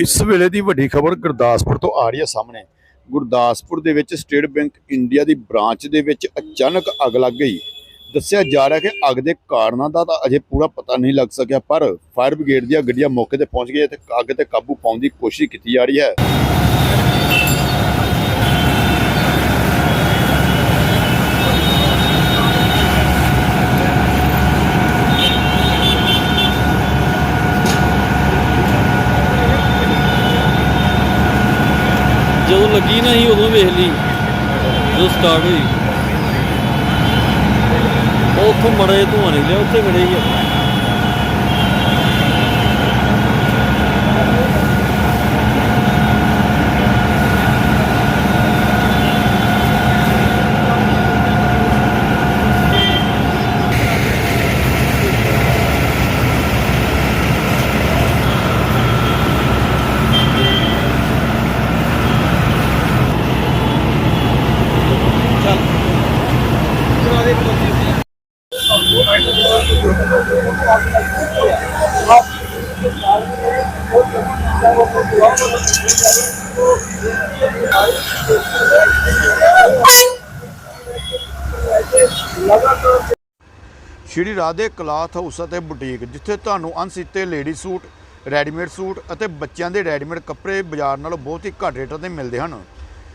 ਇਸ ਵੇਲੇ ਦੀ ਵੱਡੀ ਖਬਰ ਗੁਰਦਾਸਪੁਰ ਤੋਂ ਆ ਰਹੀ ਹੈ ਸਾਹਮਣੇ। ਗੁਰਦਾਸਪੁਰ ਦੇ ਵਿੱਚ ਸਟੇਟ ਬੈਂਕ ਇੰਡੀਆ ਦੀ ਬ੍ਰਾਂਚ ਦੇ ਵਿੱਚ ਅਚਾਨਕ ਅੱਗ ਲੱਗ ਗਈ। ਦੱਸਿਆ ਜਾ ਰਿਹਾ ਕਿ ਅੱਗ ਦੇ ਕਾਰਨਾਂ ਦਾ ਤਾਂ ਅਜੇ ਪੂਰਾ ਪਤਾ ਨਹੀਂ ਲੱਗ ਸਕਿਆ, ਪਰ ਫਾਇਰ ਬ੍ਰਿਗੇਡ ਦੀਆਂ ਗੱਡੀਆਂ ਮੌਕੇ ਤੇ ਪਹੁੰਚ ਗਈਆਂ, ਤੇ ਅੱਗ ਤੇ ਕਾਬੂ ਪਾਉਣ ਦੀ ਕੋਸ਼ਿਸ਼ ਕੀਤੀ ਜਾ ਰਹੀ ਹੈ। ਜਦੋਂ ਲੱਗੀ ਨਾ ਸੀ ਉਦੋਂ ਵੇਖ ਲਈ, ਜਦੋਂ ਸਟਾਰਟ ਹੋਈ। ਉਹ ਉੱਥੋਂ ਮੜੇ ਧੂਆਂ ਨਿਕਲਿਆ, ਉੱਥੇ ਖੜੇ ਹੀ ਆ ਸ਼੍ਰੀ ਰਾਧੇ ਕਲਾਥ ਹਾਊਸ ਅਤੇ ਬੁਟੀਕ, ਜਿੱਥੇ ਤੁਹਾਨੂੰ ਅਣਸੀਤੇ ਲੇਡੀ ਸੂਟ, ਰੈਡੀਮੇਡ ਸੂਟ ਅਤੇ ਬੱਚਿਆਂ ਦੇ ਰੈਡੀਮੇਡ ਕੱਪੜੇ ਬਾਜ਼ਾਰ ਨਾਲੋਂ ਬਹੁਤ ਹੀ ਘੱਟ ਰੇਟਾਂ ਤੇ ਮਿਲਦੇ ਹਨ।